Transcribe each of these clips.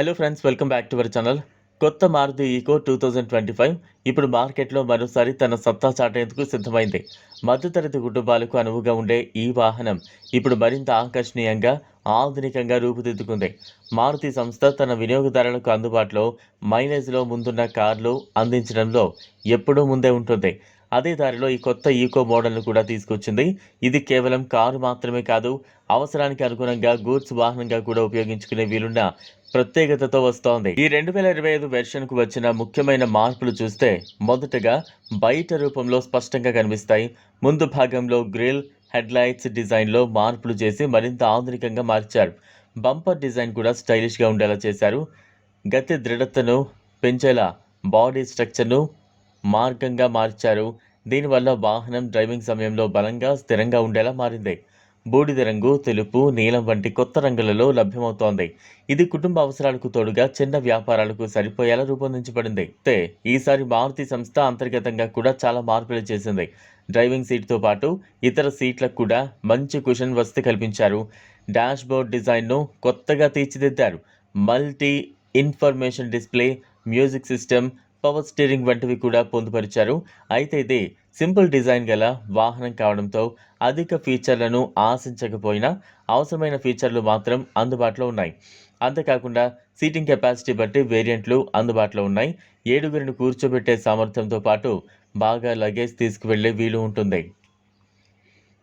Hello friends welcome back to our channel కొత్త Maruti Eeco two thousand twenty five ఇప్పుడు మార్కెట్లో మరోసారి తన సత్తా చాటేందుకు సిద్ధమైంది. మధ్యతరగతి కుటుంబాలకు అనువుగా ఉండే ఈ వాహనం ఇప్పుడు మరింత ఆకర్షణీయంగా ఆధునికంగా రూపుదిద్దుకుంది. మారుతి సంస్థ తన వినియోగదారులకు అందుబాటులో మైలేజ్లో ముందున్న కార్లు అందించడంలో ఎప్పుడూ ముందే ఉంటుంది. అదే దారిలో ఈ కొత్త ఈకో మోడల్ను కూడా తీసుకొచ్చింది. ఇది కేవలం కారు మాత్రమే కాదు అవసరానికి అనుగుణంగా గూడ్స్ వాహనంగా కూడా ఉపయోగించుకునే వీలున్న ప్రత్యేకతతో వస్తోంది. ఈ రెండు వేల ఇరవై ఐదు వెర్షన్కు వచ్చిన ముఖ్యమైన మార్పులు చూస్తే మొదటగా బయట రూపంలో స్పష్టంగా కనిపిస్తాయి. ముందు భాగంలో గ్రిల్ హెడ్లైట్స్ డిజైన్లో మార్పులు చేసి మరింత ఆధునికంగా మార్చారు. బంపర్ డిజైన్ కూడా స్టైలిష్గా ఉండేలా చేశారు. గతి దృఢతను పెంచేలా బాడీ స్ట్రక్చర్ను మార్గంగా మార్చారు. దీనివల్ల వాహనం డ్రైవింగ్ సమయంలో బలంగా స్థిరంగా ఉండేలా మారింది. బూడిద రంగు తెలుపు నీలం వంటి కొత్త రంగులలో లభ్యమవుతోంది. ఇది కుటుంబ అవసరాలకు తోడుగా చిన్న వ్యాపారాలకు సరిపోయేలా రూపొందించబడింది. అయితే ఈసారి మారుతి సంస్థ అంతర్గతంగా కూడా చాలా మార్పులు చేసింది. డ్రైవింగ్ సీట్తో పాటు ఇతర సీట్లకు కూడా మంచి కుషన్ వసతి కల్పించారు. డాష్ బోర్డ్ డిజైన్ను కొత్తగా తీర్చిదిద్దారు. Multi information display music system power steering వంటివి కూడా పొందుపరిచారు. అయితే ఇది సింపుల్ డిజైన్ గల వాహనం కావడంతో అధిక ఫీచర్లను ఆశించకపోయినా అవసరమైన ఫీచర్లు మాత్రం అందుబాటులో ఉన్నాయి. అంతేకాకుండా సీటింగ్ కెపాసిటీ బట్టి వేరియంట్లు అందుబాటులో ఉన్నాయి. ఏడుగురిని కూర్చోబెట్టే సామర్థ్యంతో పాటు బాగా లగేజ్ తీసుకువెళ్ళే వీలు ఉంటుంది.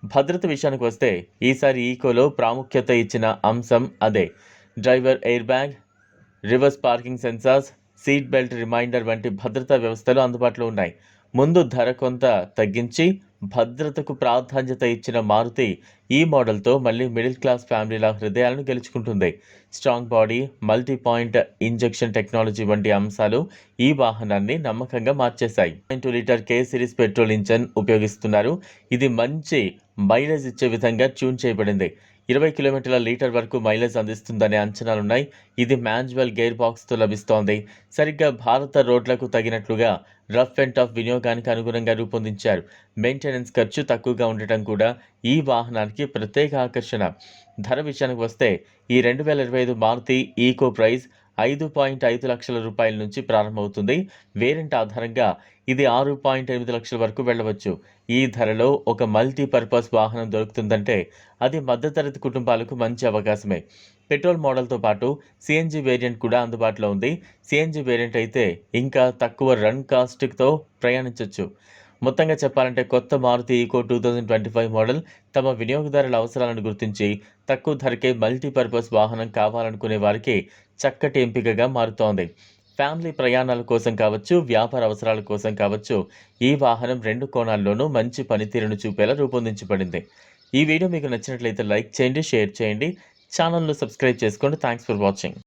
భద్రత విషయానికి వస్తే ఈసారి ఈకోలో ప్రాముఖ్యత ఇచ్చిన అంశం అదే. Driver air bag reverse parking sensors seat belt reminder వంటి భద్రతా వ్యవస్థలు అందుబాటులో ఉన్నాయి. ముందు ధర కొంత తగ్గించి భద్రతకు ప్రాధాన్యత ఇచ్చిన మారుతి ఈ మోడల్తో మళ్ళీ మిడిల్ క్లాస్ ఫ్యామిలీల హృదయాలను గెలుచుకుంటుంది. Strong body multi point injection technology వంటి అంశాలు ఈ వాహనాన్ని నమ్మకంగా మార్చేశాయి. Two litre K series petrol engine ఉపయోగిస్తున్నారు. ఇది మంచి మైలేజ్ ఇచ్చే విధంగా ట్యూన్ చేయబడింది. ఇరవై కిలోమీటర్ల లీటర్ వరకు మైలేజ్ అందిస్తుందనే అంచనాలున్నాయి. ఇది మాన్యువల్ గేర్ బాక్స్తో లభిస్తోంది. సరిగ్గా భారత రోడ్లకు తగినట్లుగా రఫ్ అండ్ టఫ్ వినియోగానికి అనుగుణంగా రూపొందించారు. మెయింటెనెన్స్ ఖర్చు తక్కువగా ఉండటం కూడా ఈ వాహనానికి ప్రత్యేక ఆకర్షణ. ధర విషయానికి వస్తే ఈ రెండు వేల ఇరవై ఐదు మారుతి ఈకో ప్రైస్ ఐదు పాయింట్ ఐదు లక్షల రూపాయల నుంచి ప్రారంభమవుతుంది. వేరియంట్ ఆధారంగా ఇది ఆరు పాయింట్ ఎనిమిది లక్షల వరకు వెళ్ళవచ్చు. ఈ ధరలో ఒక మల్టీపర్పస్ వాహనం దొరుకుతుందంటే అది మధ్యతరగతి కుటుంబాలకు మంచి అవకాశమే. పెట్రోల్ మోడల్తో పాటు సిఎన్జి వేరియంట్ కూడా అందుబాటులో ఉంది. సిఎన్జి వేరియంట్ అయితే ఇంకా తక్కువ రన్ కాస్ట్తో ప్రయాణించవచ్చు మొత్తంగా చెప్పాలంటే కొత్త Maruti Eeco two thousand twenty five model తమ వినియోగదారుల అవసరాలను గుర్తించి తక్కువ ధరకే మల్టీపర్పస్ వాహనం కావాలనుకునే వారికి చక్కటి ఎంపికగా మారుతోంది. ఫ్యామిలీ ప్రయాణాల కోసం కావచ్చు వ్యాపార అవసరాల కోసం కావచ్చు ఈ వాహనం రెండు కోణాల్లోనూ మంచి పనితీరును చూపేలా రూపొందించబడింది. ఈ వీడియో మీకు నచ్చినట్లయితే లైక్ చేయండి షేర్ చేయండి. ఛానల్ను సబ్స్క్రైబ్ చేసుకోండి. Thanks for watching